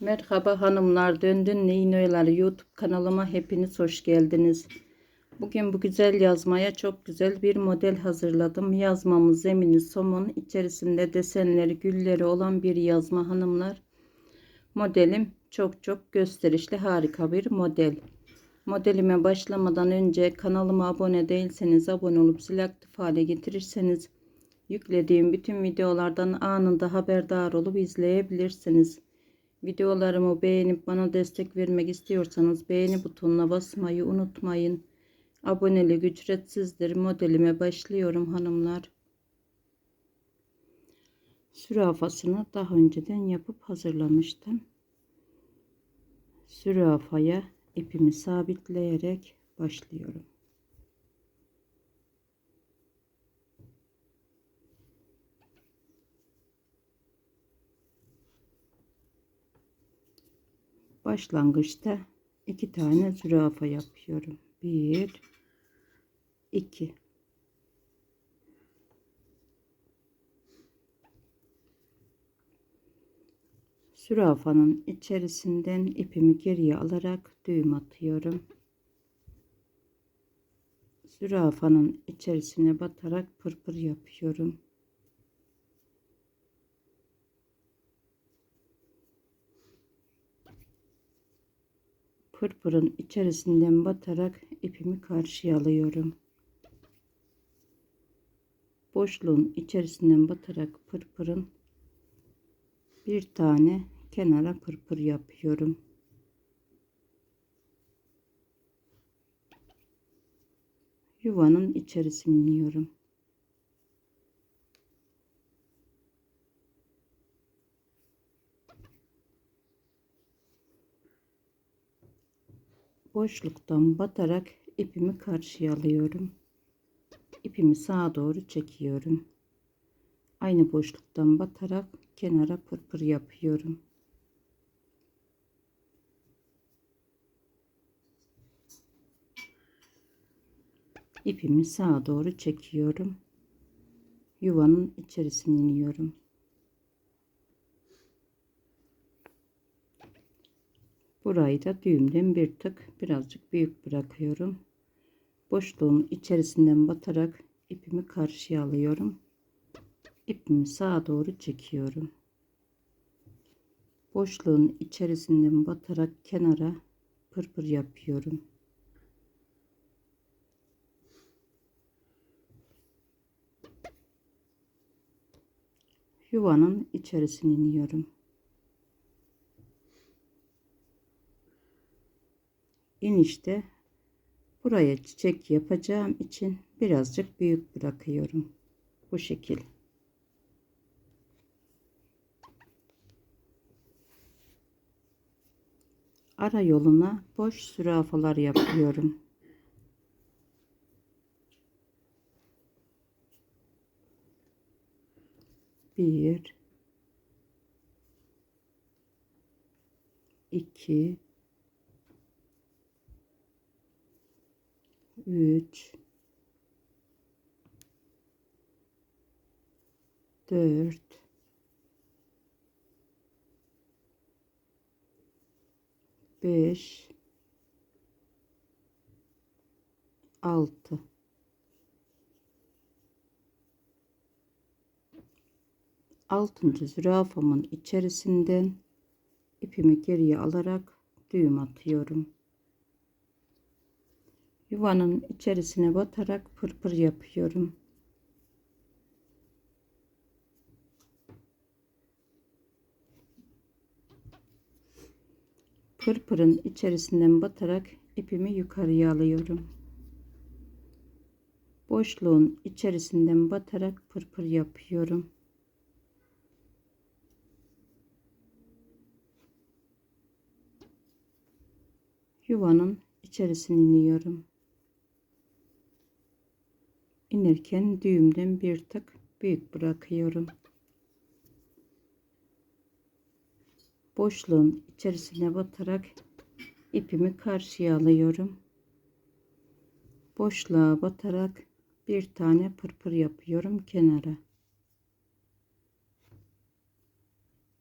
Merhaba hanımlar, Döndün Neyin Oyları YouTube kanalıma hepiniz hoş geldiniz. Bugün bu güzel yazmaya çok güzel bir model hazırladım. Yazmamız zemini somun, içerisinde desenleri, gülleri olan bir yazma hanımlar. Modelim çok çok gösterişli harika bir model. Modelime başlamadan önce kanalıma abone değilseniz abone olup zil aktif hale getirirseniz yüklediğim bütün videolardan anında haberdar olup izleyebilirsiniz. Videolarımı beğenip bana destek vermek istiyorsanız beğeni butonuna basmayı unutmayın. Abonelik ücretsizdir. Modelime başlıyorum hanımlar. Sürafasını daha önceden yapıp hazırlamıştım. Sürafaya ipimi sabitleyerek başlıyorum. Başlangıçta iki tane zürafa yapıyorum. Bir, iki. Zürafanın içerisinden ipimi geriye alarak düğüm atıyorum. Zürafanın içerisine batarak pırpır yapıyorum. Pırpırın içerisinden batarak ipimi karşıya alıyorum. Boşluğun içerisinden batarak pırpırın bir tane kenara pırpır yapıyorum. Yuvanın içerisine iniyorum. Boşluktan batarak ipimi karşıya alıyorum. İpimi sağa doğru çekiyorum. Aynı boşluktan batarak kenara pırpır yapıyorum. İpimi sağa doğru çekiyorum. Yuvanın içerisine iniyorum. Burayı da düğümden bir tık birazcık büyük bırakıyorum. Boşluğun içerisinden batarak ipimi karşıya alıyorum. İpimi sağa doğru çekiyorum. Boşluğun içerisinden batarak kenara pırpır yapıyorum. Yuvanın içerisine iniyorum. İnişte buraya çiçek yapacağım için birazcık büyük bırakıyorum. Bu şekil. Ara yoluna boş sürafalar yapıyorum. Bir, iki, 3 4 5 6 altıncı zürafamın içerisinden ipimi geriye alarak düğüm atıyorum. Yuvanın içerisine batarak pırpır yapıyorum. Pırpırın içerisinden batarak ipimi yukarıya alıyorum. Boşluğun içerisinden batarak pırpır yapıyorum. Yuvanın içerisine iniyorum inerken düğümden bir tık büyük bırakıyorum. Boşluğun içerisine batarak ipimi karşıya alıyorum. Boşluğa batarak bir tane pırpır yapıyorum kenara.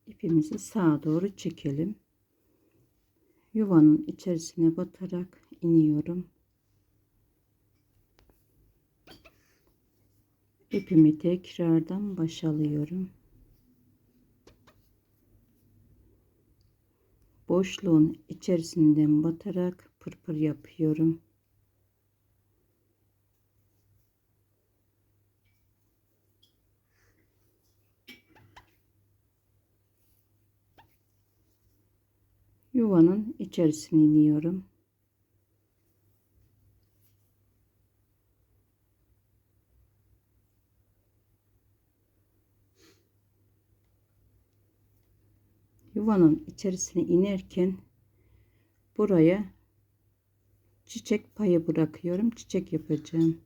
İpimizi sağa doğru çekelim. yuvanın içerisine batarak iniyorum. İpimi tekrardan baş alıyorum. Boşluğun içerisinden batarak pırpır yapıyorum. yuvanın içerisine iniyorum. Yuvanın içerisine inerken buraya çiçek payı bırakıyorum. Çiçek yapacağım.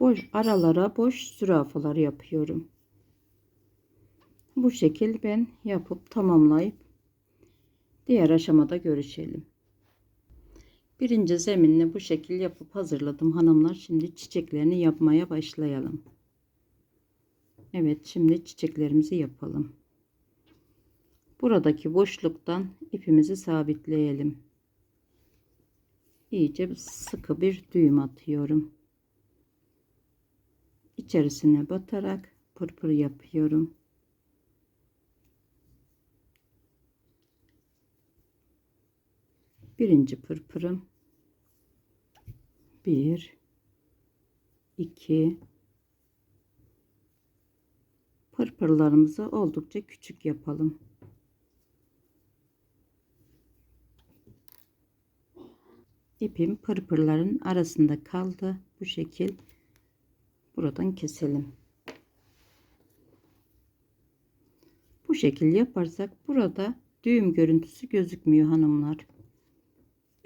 boş aralara boş zürafalar yapıyorum. Bu şekil ben yapıp tamamlayıp diğer aşamada görüşelim. Birinci zeminini bu şekil yapıp hazırladım hanımlar. Şimdi çiçeklerini yapmaya başlayalım. Evet şimdi çiçeklerimizi yapalım. Buradaki boşluktan ipimizi sabitleyelim. İyice sıkı bir düğüm atıyorum içerisine batarak pırpır yapıyorum. Birinci pırpırım bir iki pırpırlarımızı oldukça küçük yapalım. İpim pırpırların arasında kaldı. Bu şekil buradan keselim. Bu şekil yaparsak burada düğüm görüntüsü gözükmüyor hanımlar.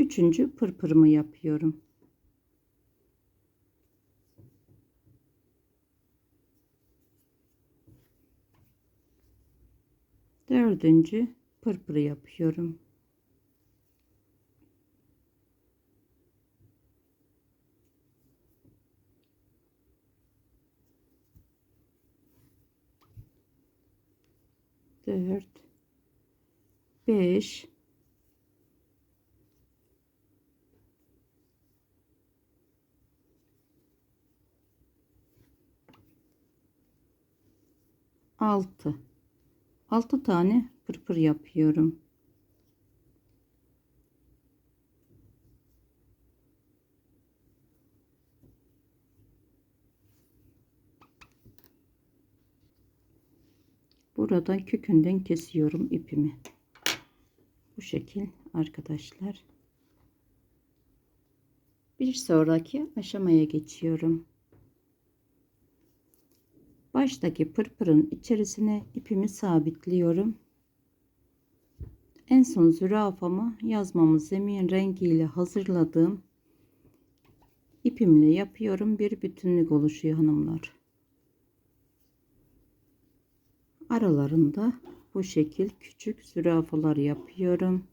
Üçüncü pırpırımı yapıyorum. Dördüncü pırpırı yapıyorum. dört, beş, altı. Altı tane pırpır yapıyorum. buradan kökünden kesiyorum ipimi bu şekil arkadaşlar bir sonraki aşamaya geçiyorum baştaki pırpırın içerisine ipimi sabitliyorum. En son zürafamı yazmamı zemin rengiyle hazırladığım ipimle yapıyorum. Bir bütünlük oluşuyor hanımlar. Aralarında bu şekil küçük zürafalar yapıyorum.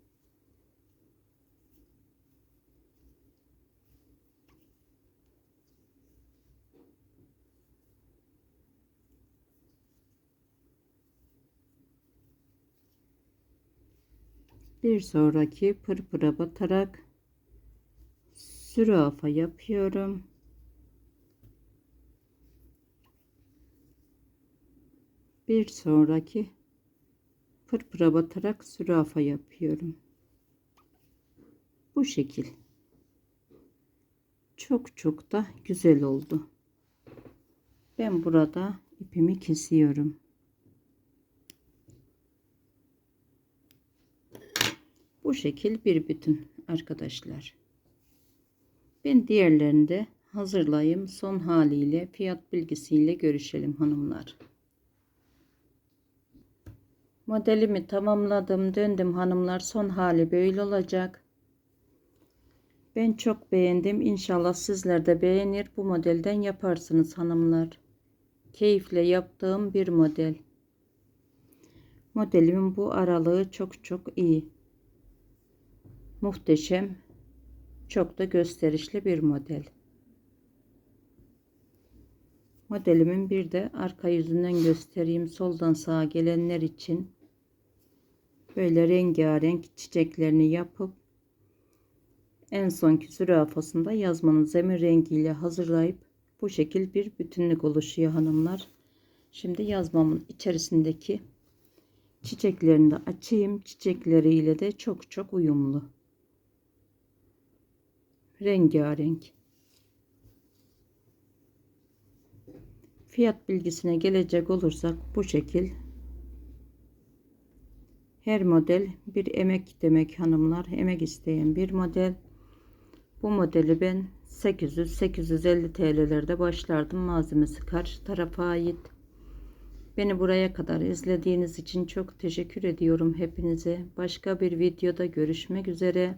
Bir sonraki pırpıra batarak zürafa yapıyorum. bir sonraki pırpıra batarak zürafa yapıyorum. Bu şekil. Çok çok da güzel oldu. Ben burada ipimi kesiyorum. Bu şekil bir bütün arkadaşlar. Ben diğerlerini de hazırlayayım. Son haliyle fiyat bilgisiyle görüşelim hanımlar. Modelimi tamamladım. Döndüm hanımlar. Son hali böyle olacak. Ben çok beğendim. İnşallah sizler de beğenir. Bu modelden yaparsınız hanımlar. Keyifle yaptığım bir model. Modelimin bu aralığı çok çok iyi. Muhteşem. Çok da gösterişli bir model. Modelimin bir de arka yüzünden göstereyim. Soldan sağa gelenler için böyle rengarenk çiçeklerini yapıp en sonki zürafasında yazmanın zemin rengiyle hazırlayıp bu şekil bir bütünlük oluşuyor hanımlar. Şimdi yazmamın içerisindeki çiçeklerini de açayım. Çiçekleriyle de çok çok uyumlu. Rengarenk. Fiyat bilgisine gelecek olursak bu şekil. Her model bir emek demek hanımlar. Emek isteyen bir model. Bu modeli ben 800-850 TL'lerde başlardım. Malzemesi karşı tarafa ait. Beni buraya kadar izlediğiniz için çok teşekkür ediyorum hepinize. Başka bir videoda görüşmek üzere.